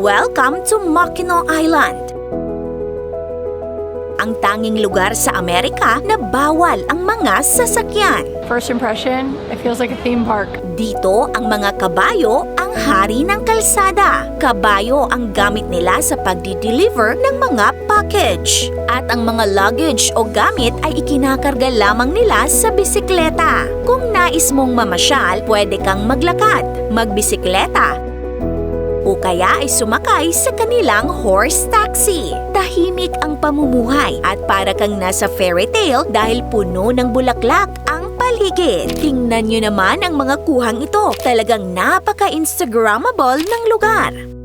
Welcome to Mackinac Island. Ang tanging lugar sa Amerika na bawal ang mga sasakyan. First impression, it feels like a theme park. Dito ang mga kabayo ang hari ng kalsada. Kabayo ang gamit nila sa pagdi-deliver ng mga package. At ang mga luggage o gamit ay ikinakarga lamang nila sa bisikleta. Kung nais mong mamasyal, pwede kang maglakad, magbisikleta, o kaya ay sumakay sa kanilang horse taxi. Tahimik ang pamumuhay at para kang nasa fairy tale dahil puno ng bulaklak ang paligid. Tingnan nyo naman ang mga kuhang ito. Talagang napaka-instagrammable ng lugar.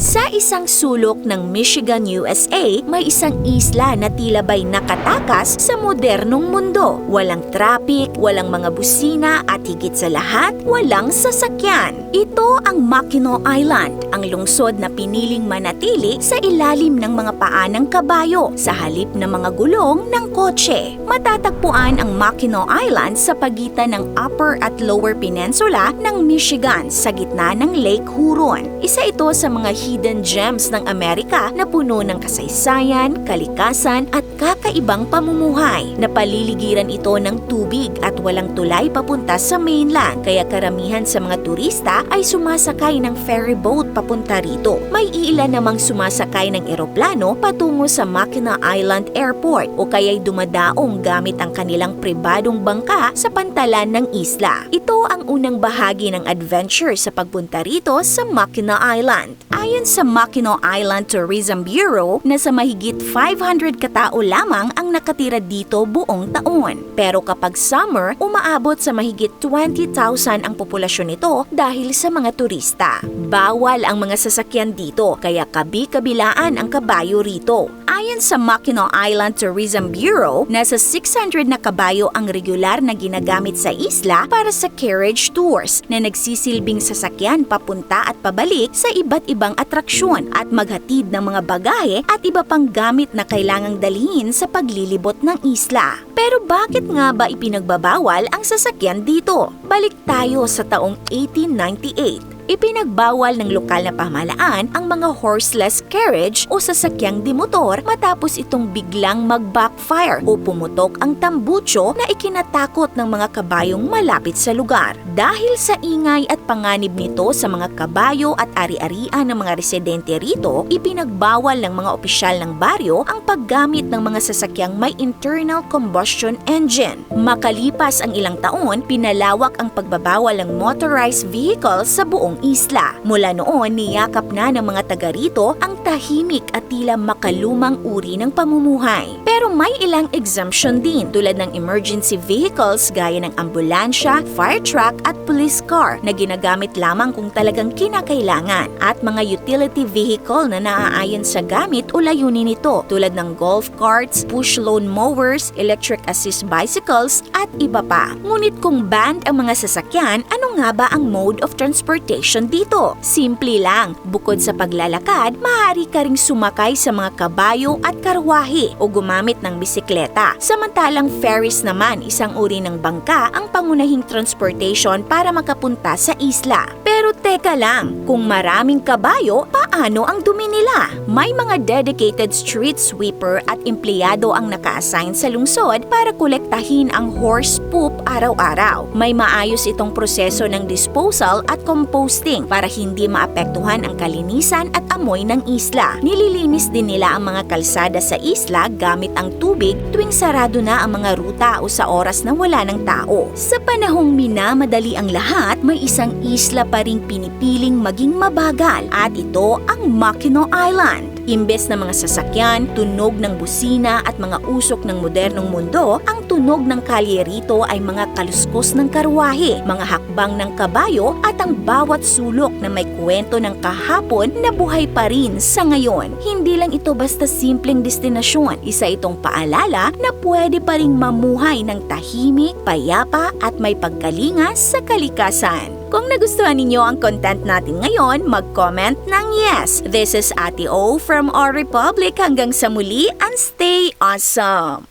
Sa isang sulok ng Michigan, USA, may isang isla na tila ba'y nakatakas sa modernong mundo. Walang traffic, walang mga busina at higit sa lahat, walang sasakyan. Ito ang Mackinac Island, ang lungsod na piniling manatili sa ilalim ng mga paa ng kabayo sa halip ng mga gulong ng kotse. Matatagpuan ang Mackinac Island sa pagitan ng Upper at Lower Peninsula ng Michigan sa gitna ng Lake Huron. Isa ito sa mga hidden gems ng Amerika na puno ng kasaysayan, kalikasan at kakaibang pamumuhay. Napaliligiran ito ng tubig at walang tulay papunta sa mainland kaya karamihan sa mga turista ay sumasakay ng ferry boat papunta rito. May iilan namang sumasakay ng eroplano patungo sa Mackinac Island Airport o kaya'y dumadaong gamit ang kanilang pribadong bangka sa pantalan ng isla. Ito ang unang bahagi ng adventure sa pagpunta rito sa Mackinac Island. Ayon sa Mackinac Island Tourism Bureau, na sa mahigit 500 katao lamang ang nakatira dito buong taon. Pero kapag summer, umaabot sa mahigit 20,000 ang populasyon nito dahil sa mga turista. Bawal ang mga sasakyan dito, kaya kabi-kabilaan ang kabayo rito. Ayon sa Mackinac Island Tourism Bureau, nasa 600 na kabayo ang regular na ginagamit sa isla para sa carriage tours na nagsisilbing sasakyan papunta at pabalik sa iba't ibang atraksyon at maghatid ng mga bagahe at iba pang gamit na kailangang dalhin sa paglilibot ng isla. Pero bakit nga ba ipinagbabawal ang sasakyan dito? Balik tayo sa taong 1898. Ipinagbawal ng lokal na pamahalaan ang mga horseless carriage o sasakyang dimotor matapos itong biglang mag-backfire o pumutok ang tambucho na ikinatakot ng mga kabayong malapit sa lugar. Dahil sa ingay at panganib nito sa mga kabayo at ari-arian ng mga residente rito, ipinagbawal ng mga opisyal ng baryo ang paggamit ng mga sasakyang may internal combustion engine. Makalipas ang ilang taon, pinalawak ang pagbabawal ng motorized vehicles sa buong isla. Mula noon, niyakap na ng mga taga rito ang tahimik at tila makalumang uri ng pamumuhay. Pero may ilang exemption din tulad ng emergency vehicles gaya ng ambulansya, fire truck at police car na ginagamit lamang kung talagang kinakailangan at mga utility vehicle na naaayon sa gamit o layunin nito tulad ng golf carts, push lawn mowers, electric assist bicycles at iba pa. Ngunit kung banned ang mga sasakyan, ano nga ba ang mode of transportation dito? Simple lang, bukod sa paglalakad, maaari ka ring sumakay sa mga kabayo at karwahe o gumamit ng bisikleta. Samantalang ferries naman, isang uri ng bangka ang pangunahing transportation para makapunta sa isla. Pero teka lang, kung maraming kabayo, paano ang dumi nila? May mga dedicated street sweeper at empleyado ang naka-assign sa lungsod para kolektahin ang horse poop araw-araw. May maayos itong proseso ng disposal at composting para hindi maapektuhan ang kalinisan at amoy ng isla. Nililinis din nila ang mga kalsada sa isla gamit ang tubig tuwing sarado na ang mga ruta o sa oras na wala ng tao. Sa panahong minamadali ang lahat, may isang isla pa ring pinipiling maging mabagal at ito ang Mackinac Island. Imbes na mga sasakyan, tunog ng busina at mga usok ng modernong mundo, ang tunog ng kalye rito ay mga kaluskos ng karwahe, mga hakbang ng kabayo at ang bawat sulok na may kwento ng kahapon na buhay pa rin sa ngayon. Hindi lang ito basta simpleng destinasyon, isa itong paalala na pwede pa ring mamuhay ng tahimik, payapa at may pagkalinga sa kalikasan. Kung nagustuhan ninyo ang content natin ngayon, mag-comment ng yes. This is Ate O from Our Republic. Hanggang sa muli and stay awesome!